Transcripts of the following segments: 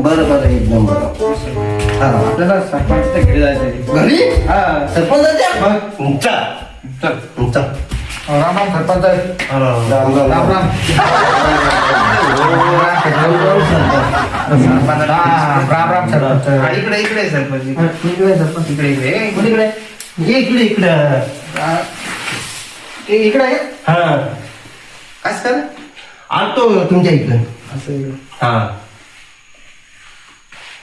बरं बरं एकदम बरं. हा आपल्याला सरपंचच्या घरी जायचं घरी? हा. सरपंचाच्या मग चल. चल चल राम राम सरपंच राम राम राम. राम सरपंच राम. राम राम. सरपंच इकडे इकडे सरपंच इकडे. सरपंच. इकडे इकडे. ए, कोणीकडे इकडे इकडे. इकडे आहे? हा. काय कर आलतो तुमच्या इकडे. असं. हा.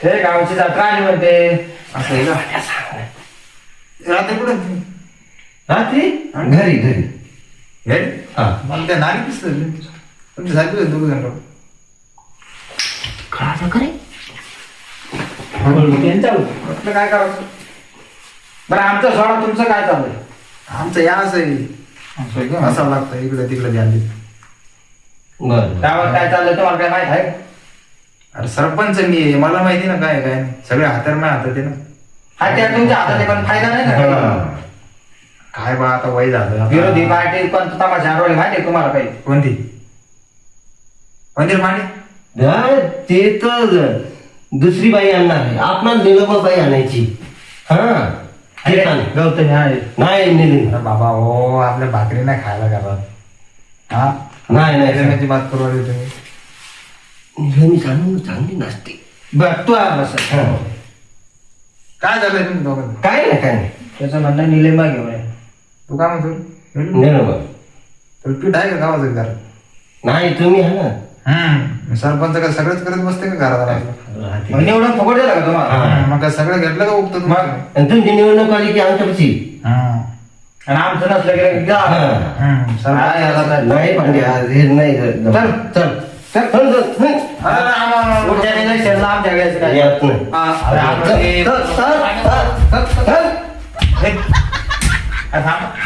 ते गावची जत्रा आली म्हणते. असं आहे का? रात्री कुठे? रात्री? घरी घरी. घरी? हा. मला त्या नारी दिसलं तुमच्या सारखी दोघं जण. म्हटलं काय करायचं बरं आमचं सोडा. तुमचं काय चाललंय? आमचं या असं आहे. असावं लागतं. इकडे तिकडे ध्यान देत. बरं. गावात काय चाललंय तुम्हाला काय माहीत आहे? अरे सरपंच मी आहे मला माहिती ना काय काय नाही. सगळे हातार नाही हातात आहे ना. हा त्या तुमच्या हातात आहे, पण फायदा नाही ना. काय बा आता वय झालं. विरोधी पार्टी पण तमाशा माहिती आहे तुम्हाला काही? कोणती? कोणती मांडी? हा, ते तर दुसरी बाई आणणार आहे. आपणाला निलंबा बाई आणायची. हा. का नाही? गौतमी आहे नाही अरे बाबा हो आपल्या भाकरी नाही खायला घरात. हा? नाही नाही त्याची बात करू राहिले तुम्ही नेहमी चांगली चांगली नसते बर तू आला सर हा. काय झालंय तुम्ही दोघं काय नाही काय नाही. त्याचं म्हणणं निलेमा घेऊन ये. तू काय म्हणतो? निलंबा तर पीठ आहे का गावाचं घरात. नाही तुम्ही हा ना. हम्म. सरपंच का सगळंच करत बसते का घरात? मग निवडून फुकट दिला का तुम्हाला. हा. मग काय सगळं घेतलं का उगतं तुम्हाला आणि तुमची निवडणूक आली की आमच्यापाशी हम्म. आणि आमचं नसलं की जा. हा. काय सरपंच काय? नाही पांड्या हे नाही चल. चल चल चल चल, चल. आमच्या घ्यायचं काय येत नाही हा, चल, चल, चल, चल, चल. हे. थांब.